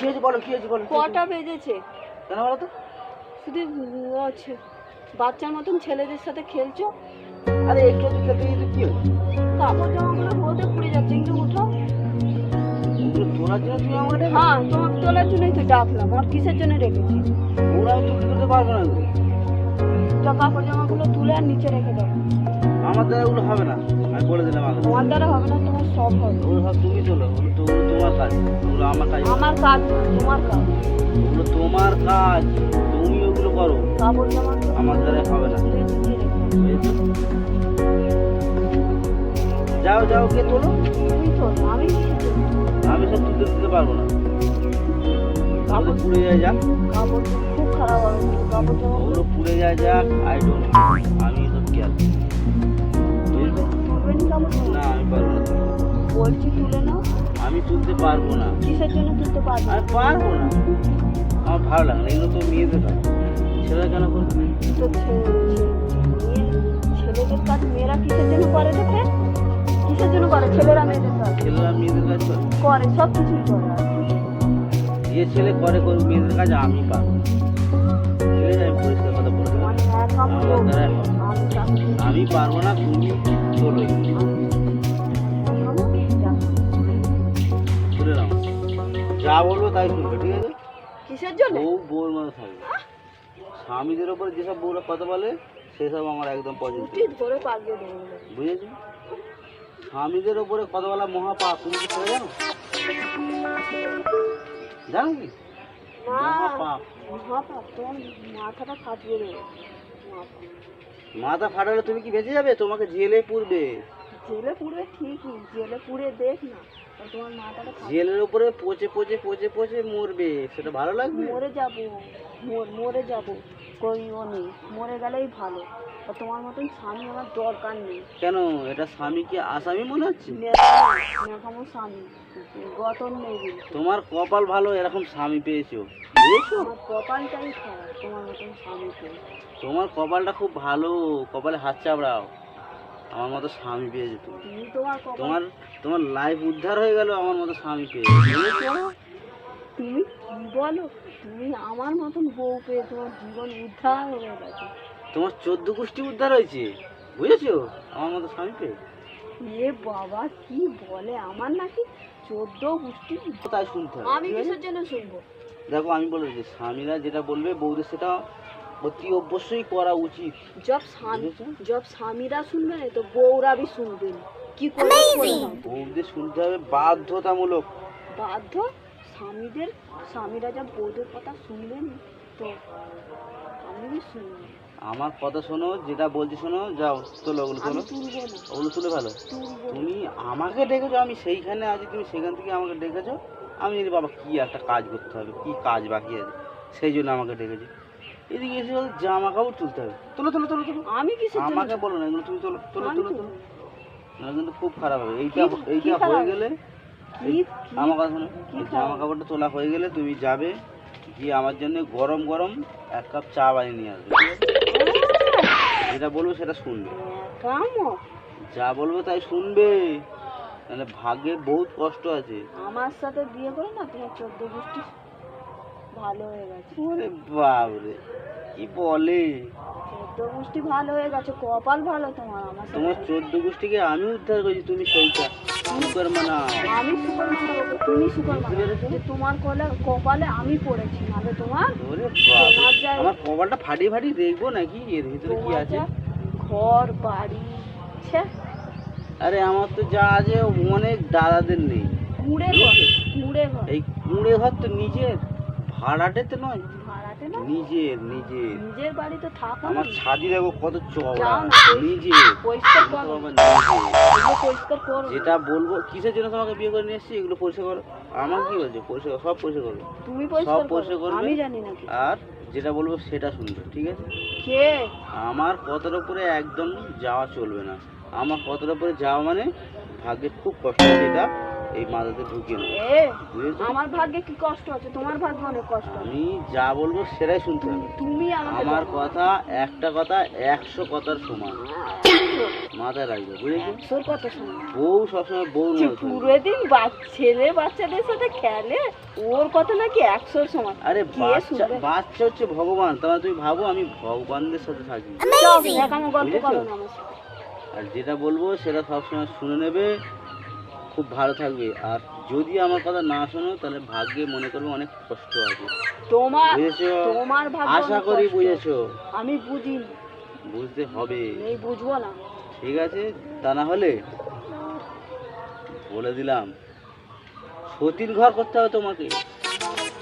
কি হয়েছে বলো কি হয়েছে বলো কটা বেজেছে? কেন বলো তো? শুধু ও আছে। বাচ্চার মতন ছেলেদের সাথে খেলছো? আরে একটু একটু খেলতে গিয়ে কি হয়েছে কাপড় জামাগুলো রোদে পুড়ে যাচ্ছে একটু উঠো। ওগুলো তোলার জন্য তুমি আমাকে হ্যাঁ তোমার তোলার জন্যই তো ডাকলাম আর কিসের জন্য রেখেছি ওরা না। তো কাপড় জামাগুলো তুলে আর নিচে রেখে দাও। আমার দ্বারা ওগুলো হবে না। আমি বলে দিলাম আগে। তোমার দ্বারা হবে না তোমার সব হবে। ওগুলো সব তুমি তোলো ওগুলো তো ওগুলো তোমার কাজ। ওগুলো আমার কাজ। আমার কাজ তোমার কাজ। ওগুলো তোমার কাজ। তুমি ওগুলো করো। কাপড় আমার দ্বারা হবে না? যাও যাও কে তোলো। আমি আমি সব তুলতে দিতে পারব না। ওগুলো পুড়ে যায় যাক। কাপড় খুব খারাপ হবে কাপড় জামাগুলো ওগুলো পুড়ে যায় যাক আই ডোন্ট আমি নি আমি পারব বলছি তুলে নাও। আমি তুলতে পারব না। কিসের জন্য তুলতে পারবে? আমি পারব না। আমার ভালো লাগে না এগুলো তো মেয়েদের কাজ। ছেলেরা কেন করবে? তো ছেলেদের কাজ মেয়েরা কিসের জন্য করে দেখে? কিসের জন্য করে? ছেলেরা মেয়েদের কাজ? ছেলেরা মেয়েদের কাজ করে। করে সব কিছুই করে। যে ছেলে করে করুক মেয়েদের কাজ আমি পারব ঠিক আছে আমি পরিষ্কার কথা বলে দিলাম আমি পারব না তুমি শুনে নাও যা বলব তাই শুনবে ঠিক আছে? কিসের জন্য? বউ বউর মতো থাকবে। স্বামীদের ওপরে যেসব বউরা কথা বলে সেসব আমার একদম পছন্দ। বলে। স্বামীদের ওপরে কথা বলা মহাপাপ তুমি কি করে জানো? জানো কি? মহাপাপ। মহাপাপ তোমার মাথাটা ফাটিয়ে দেবো। মহাপাপ মাথা ফাটালে তুমি কি বেঁচে যাবে? তোমাকে জেলে পুরবে জেলে পুরবে ঠিকই জেলে পুড়ে দেখ না। তোমার মাথাটা জেলের উপরে পচে পচে পচে পচে মরবে। সেটা ভালো লাগবে? মরে যাব মরে যাব। কই ও নেই মরে গেলেই ভালো। আর তোমার মতন স্বামী আমার দরকার নেই। কেন? এটা স্বামীকে আসামি মনে হচ্ছে? স্বামী। গতন নেই। তোমার কপাল ভালো এরকম স্বামী পেয়েছ। আমার কপালটাই খারাপ তোমার মতন স্বামী পেয়ে তোমার কপালটা খুব ভালো কপালে হাত চাপড়াও। আমার মতো স্বামী পেয়েছ তুমি। তুমি তোমার তোমার লাইফ উদ্ধার হয়ে গেল আমার মতো স্বামী পেয়ে তুমি কি বলো? তুমি আমার মতন বউ পেয়ে তোমার জীবন উদ্ধার হয়ে গেছে। তোমার চোদ্দ গোষ্ঠী উদ্ধার হয়েছে বুঝেছ? আমার মতো স্বামী পেয়ে এ বাবা কি বলে? আমার নাকি চোদ্দ গোষ্ঠী তাই শুনতে হবে? আমি কিসের জন্য শুনব। দেখো আমি বলে দিচ্ছি স্বামীরা যেটা বলবে বৌদের সেটা অতি অবশ্যই করা উচিত। জব স্বামী জব স্বামীরা শুনবে না তো বউরা বি শুনবে না। কি করে বৌদের শুনতে হবে বাধ্যতামূলক। বাধ্য? স্বামীদের স্বামীরা যা বউদের কথা শুনবেন তো আমি শুনব আমার কথা শোনো যেটা বলছি শোনো যাও তোলো ওগুলো তোলো ওগুলো তুলে ভালো তুমি আমাকে ডেকেছো আমি সেইখানে আছি তুমি সেখান থেকে আমাকে ডেকেছো। আমি যদি বাবা কি একটা কাজ করতে হবে কি কাজ বাকি আছে সেই জন্য আমাকে ডেকেছো। এদিকে এসে বলো জামা কাপড় তুলতে হবে। তোলো তোলো তোলো তোলো। আমি কি আমাকে বলো না এগুলো তুমি তোলো তোলো তোলো তোলো। না কিন্তু খুব খারাপ হবে। এইটা এইটা হয়ে গেলে আমার কথা শোনো? জামা কাপড়টা তোলা হয়ে গেলে তুমি যাবে গিয়ে আমার জন্য গরম গরম এক কাপ চা বানিয়ে নিয়ে আসবে। ঠিক আছে? যেটা বলব সেটা শুনবে। কামো। যা বলব তাই শুনবে। তাহলে ভাগ্যে বহুত কষ্ট আছে। আমার সাথে বিয়ে করে না তোমার চোদ্দ গোষ্ঠী? ভালো হয়ে গেছে। ওরে বাবরে কি বলে? চোদ্দ গোষ্ঠী ভালো হয়ে গেছে কপাল ভালো তোমার আমার তোমার চোদ্দ গোষ্ঠীকে আমি উদ্ধার করেছি তুমি সেইটা। সুন্দর আমি সুপার মানবো তুমি সুপার পেরেছ? তোমার কলে কপালে আমি পড়েছি নাহলে তোমার আমার কপালটা ফাটিয়ে ফাটিয়ে দেখব নাকি? এর ভিতরে কি আছে? ঘর বাড়ি আরে আমার তো যা আছে অনেক দাদাদের নেই। কুড়ে ঘর কুড়ে ঘর। এই কুঁড়ে ঘর তো নিজের ভাড়াটে তো নয়। ভাড়াতে না? নিজের নিজের। নিজের বাড়িতে থাকো আমার ছাদি দেখো কত চওড়া। নিজে পরিষ্কার করো। পরিষ্কার যেটা বলব কিসের জন্য তোমাকে বিয়ে করে নিয়ে এসেছি এগুলো পরিষ্কার করো। আমার কি বলছে? পরিষ্কার সব পরিষ্কার করবে। তুমি সব পরিষ্কার পরিষ্কার করো করবে। আমি জানি না আর যেটা বলব সেটা শুনবে ঠিক আছে? কে? আমার কথার উপরে একদম যাওয়া চলবে না। আমার কথার উপরে যাওয়া মানে ভাগ্যে খুব কষ্ট হবে এটা এই মাথাতে ঢুকিয়ে নেব। আমার ভাগ্যে কি কষ্ট আছে? তোমার ভাগ্যে অনেক কষ্ট আমি যা বলব সেটাই শুনতে হবে। তুমি আমার কথা একটা কথা একশো কথার সমান। মাথায় রাখবে বুঝেছ? একশোর কত সময় বউ সবসময় থাকবে। পুরো দিন ছেলে বাচ্চাদের সাথে খেলে ওর কথা নাকি একশোর সমান। আরে বাচ্চা বাচ্চা হচ্ছে ভগবান তাহলে তুমি ভাবো আমি ভগবানদের সাথে থাকি। একামো গল্প করো না আমার। আর যেটা বলব সেটা সবসময় শুনে নেবে খুব ভালো থাকবে। আর যদি আমার কথা না শোনো তাহলে ভাগ্যে মনে করবে অনেক কষ্ট আছে। তোমার তোমার আশা করি বুঝেছ? আমি বুঝি। বুঝতে হবে। এই বুঝব না। ঠিক আছে? তা না হলে বলে দিলাম সতীর ঘর করতে হবে তোমাকে।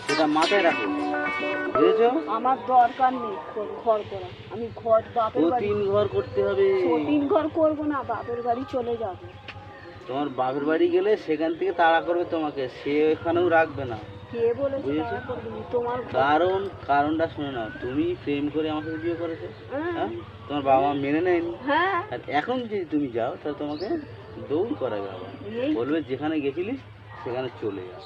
সেটা মাথায় রাখো। বুঝেছ? আমার দরকার নেই ঘর- করা। আমি ঘর বাপের বাড়ি ঘর করতে হবে। তিন ঘর করব না বাপের বাড়ি চলে যাব। তোমার বাপের বাড়ি গেলে সেখান থেকে তাড়া করবে তোমাকে। সে এখানেও রাখবে না। কে বলেছে বুঝেছ? করবে তোমার কারণ কারণটা শুনে নাও। তুমি প্রেম করে আমার সাথে বিয়ে করেছ? হ্যাঁ, হ্যাঁ? তোমার বাবা মা মেনে নেয়নি? হ্যাঁ। আর এখন যদি তুমি যাও তাহলে তোমাকে দৌড় করাবে আবার। বলবে যেখানে গেছিলিস সেখানে চলে যা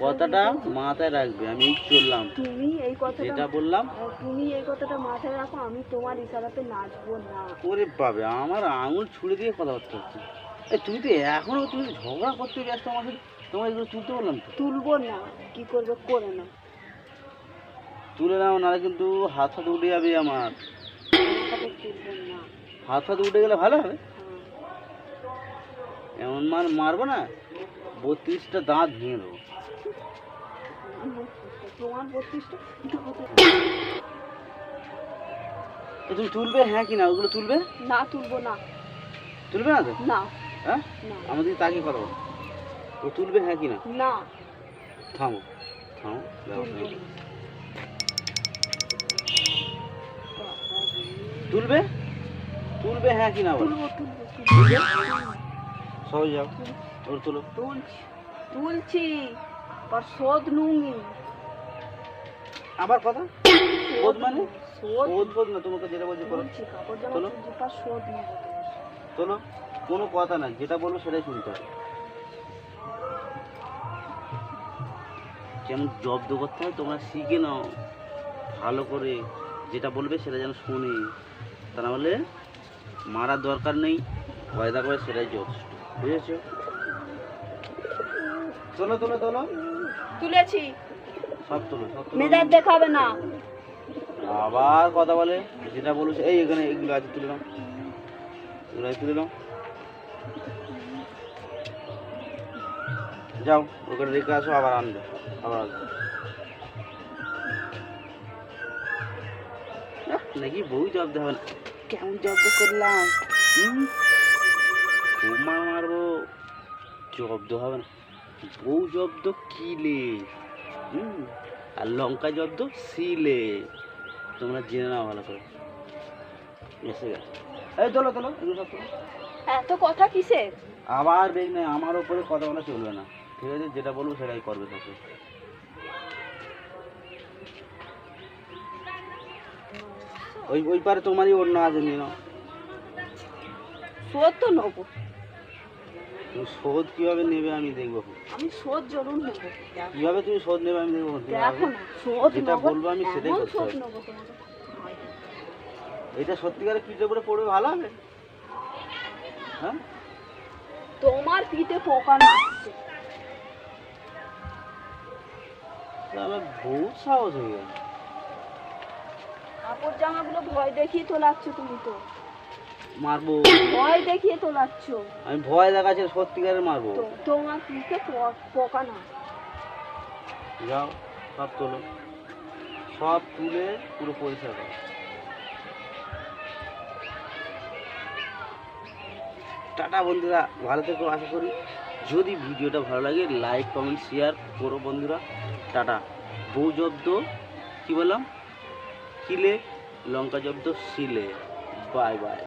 কথাটা মাথায় রাখবে আমি চললাম। তুমি এই কথাটা যেটা বললাম। তুমি এই কথাটা মাথায় রাখো আমি তোমার ইশারাতে নাচবো না। ওরে আমার আঙুল ছুড়ে দিয়ে কথাবার্তা হচ্ছে। তুমি তো এখনও তুমি ঝগড়া করতে ব্যস্ত আমার সাথে তোমার এগুলো তুলতে বললাম তো? তুলবো না কি করবে করে না তুলে নাও নাহলে কিন্তু হাত হাত উঠে যাবে আমার। না। হাত হাত উঠে গেলে ভালো হবে। হ্যাঁ। এমন মার মারবো না? বত্রিশটা দাঁত ভেঙে দেবো তুমি তুলবে? হ্যাঁ কি না? ওগুলো তুলবে? না তুলবো না। তুলবে না তো? না। হ্যাঁ? না। আমাদের তাকিয়ে কথা বলো। ও তুলবে হ্যাঁ কি না? না। থামো। থামো। তুলবো। তুলবে। হ্যাঁ কি না বলো? সবাই যাও। ওর তুলো। তুলছি তুলছি পর শোধ নুঙ্গি। আবার কথা? শোধ মানে? শোধ শোধ না তোমাকে যেটা বলছি করো। তোলো। শোধ তোলো কোনো কথা না যেটা বলব সেটাই শুনতে হবে। যেমন জব্দ করতে হয় তোমরা শিখে নাও। ভালো করে যেটা বলবে সেটা যেন শুনে। তা না হলে মারার দরকার নেই ভয় থাকবে সেটাই যথেষ্ট। বুঝেছ? চলো তোলো তোলো। তুলেছি। সব তোলো সব তোলো। মেজাজ দেখাবে না। আবার কথা বলে যেটা বলব সে- এই এখানে এগুলো আছে তুলে নাও। এগুলো তুলে নাও। যাও ওখানে রেখে আসো আবার আনবে আবার আসবে। নাকি বউ জব্দ হবে না? কেমন জব্দ করলাম? মারবো জব্দ হবে না। বউ জব্দ কিলে? হুম আর লঙ্কা জব্দ সিলে। তোমরা জেনে নাও ভালো করে। এসে গেছে। এই তোলো তোলো এগুলো সব তোলো। এত কথা কিসের আবার বেগ নেই আমার ওপরে কথা বলা চলবে না। ঠিক আছে যেটা বলব সেটাই করবে তোকে। ওই ওই পারে তোমারই অন্য আছে নিয়ে নাও। তো নেব তুমি শোধ কীভাবে নেবে আমি দেখব আমি শোধ জরুর নেব। কীভাবে তুমি শোধ নেবে আমি দেখব দেখো না শোধ যেটা বলব আমি সেটাই করতে হবে। এটা সত্যিকারের পিঠে করে পড়বে ভালো হবে? হ্যাঁ? তোমার পিঠে পোকা নাচছে তাহলে বহুত সাহস হয়ে গেল। কাপড় জামাগুলো ভয় দেখিয়ে তোলাচ্ছ তুমি তো। মারবো। ভয় দেখিয়ে তোলাচ্ছ। আমি ভয় দেখাচ্ছি সত্যিকারের মারবো। তোমার পিঠে পোকা না। যাও সব তোলো। সব তুলে পুরো পরিষ্কার করো। টাটা বন্ধুরা ভালো থেকো আশা করি। যদি ভিডিওটা ভালো লাগে লাইক কমেন্ট শেয়ার করো বন্ধুরা। টাটা। বউ জব্দ কী বললাম? কিলে লঙ্কা জব্দ শিলে। Bye bye.